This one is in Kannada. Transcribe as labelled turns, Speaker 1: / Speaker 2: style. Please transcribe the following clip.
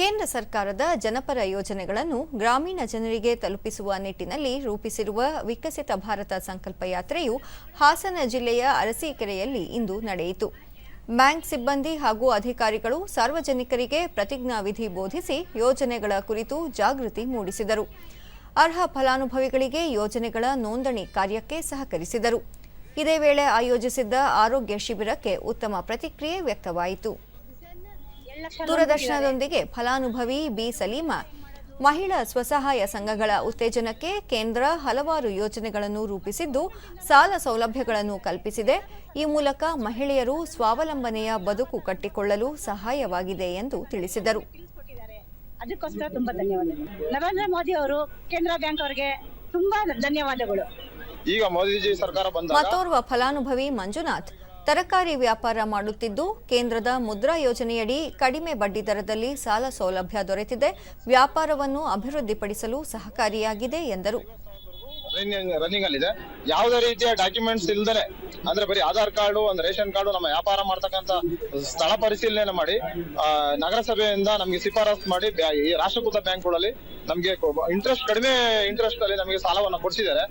Speaker 1: ಕೇಂದ್ರ ಸರ್ಕಾರದ ಜನಪರ ಯೋಜನೆಗಳನ್ನು ಗ್ರಾಮೀಣ ಜನರಿಗೆ ತಲುಪಿಸುವ ನಿಟ್ಟಿನಲ್ಲಿ ರೂಪಿಸಿರುವ ವಿಕಸಿತ ಭಾರತ ಸಂಕಲ್ಪ ಯಾತ್ರೆಯು ಹಾಸನ ಜಿಲ್ಲೆಯ ಅರಸೀಕೆರೆಯಲ್ಲಿ ಇಂದು ನಡೆಯಿತು. ಬ್ಯಾಂಕ್ ಸಿಬ್ಬಂದಿ ಹಾಗೂ ಅಧಿಕಾರಿಗಳು ಸಾರ್ವಜನಿಕರಿಗೆ ಪ್ರತಿಜ್ಞಾವಿಧಿ ಬೋಧಿಸಿ ಯೋಜನೆಗಳ ಕುರಿತು ಜಾಗೃತಿ ಮೂಡಿಸಿದರು. ಅರ್ಹ ಫಲಾನುಭವಿಗಳಿಗೆ ಯೋಜನೆಗಳ ನೋಂದಣಿ ಕಾರ್ಯಕ್ಕೆ ಸಹಕರಿಸಿದರು. ಇದೇ ವೇಳೆ ಆಯೋಜಿಸಿದ್ದ ಆರೋಗ್ಯ ಶಿಬಿರಕ್ಕೆ ಉತ್ತಮ ಪ್ರತಿಕ್ರಿಯೆ ವ್ಯಕ್ತವಾಯಿತು. ದೂರದರ್ಶನದೊಂದಿಗೆ ಫಲಾನುಭವಿ ಬಿ ಸಲೀಮಾ ಮಹಿಳಾ ಸ್ವಸಹಾಯ ಸಂಘಗಳ ಉತ್ತೇಜನಕ್ಕೆ ಕೇಂದ್ರ ಹಲವಾರು ಯೋಜನೆಗಳನ್ನು ರೂಪಿಸಿದ್ದು ಸಾಲ ಸೌಲಭ್ಯಗಳನ್ನು ಕಲ್ಪಿಸಿದೆ. ಈ ಮೂಲಕ ಮಹಿಳೆಯರು ಸ್ವಾವಲಂಬನೆಯ ಬದುಕು ಕಟ್ಟಿಕೊಳ್ಳಲು ಸಹಾಯವಾಗಿದೆ ಎಂದು ತಿಳಿಸಿದರು.
Speaker 2: ಅದಕ್ಕೋಸ್ಕರ ತುಂಬಾ ಧನ್ಯವಾದಗಳು. ನರೇಂದ್ರ ಮೋದಿ ಅವರು ಕೇಂದ್ರ ಬ್ಯಾಂಕ್ ಅವರಿಗೆ ತುಂಬಾ ಧನ್ಯವಾದಗಳು.
Speaker 3: ಈಗ ಮೋದಿಜಿ ಸರ್ಕಾರ
Speaker 1: ಮತ್ತೋರ್ವ ಫಲಾನುಭವಿ ಮಂಜುನಾಥ್ ತರಕಾರಿ ವ್ಯಾಪಾರ ಮಾಡುತ್ತಿದ್ದು, ಕೇಂದ್ರದ ಮುದ್ರಾ ಯೋಜನೆಯಡಿ ಕಡಿಮೆ ಬಡ್ಡಿ ದರದಲ್ಲಿ ಸಾಲ ಸೌಲಭ್ಯ ದೊರೆತಿದೆ. ವ್ಯಾಪಾರವನ್ನು ಅಭಿವೃದ್ಧಿಪಡಿಸಲು ಸಹಕಾರಿಯಾಗಿದೆ ಎಂದರು.
Speaker 3: ರನ್ನಿಂಗ್ ಅಲ್ಲಿ ಇದೆ ಯಾವುದೇ ರೀತಿಯ ಡಾಕ್ಯುಮೆಂಟ್ಸ್ ಇಲ್ದರೆ ಅಂದ್ರೆ ಬರೀ ಆಧಾರ್ ಕಾರ್ಡು, ಒಂದು ರೇಷನ್ ಕಾರ್ಡು ನಮ್ಮ ವ್ಯಾಪಾರ ಮಾಡ್ತಕ್ಕಂತ ಸ್ಥಳ ಪರಿಶೀಲನೆ ಮಾಡಿ ನಗರಸಭೆಯಿಂದ ನಮಗೆ ಶಿಫಾರಸ್ ಮಾಡಿ ಈ ರಾಷ್ಟ್ರೀಕೃತ ಬ್ಯಾಂಕ್ಗಳಲ್ಲಿ ನಮಗೆ ಇಂಟ್ರೆಸ್ಟ್ ಕಡಿಮೆ ಇಂಟ್ರೆಸ್ಟ್ ಅಲ್ಲಿ ನಮಗೆ ಸಾಲವನ್ನು ಕೊಡಿಸಿದ್ದಾರೆ.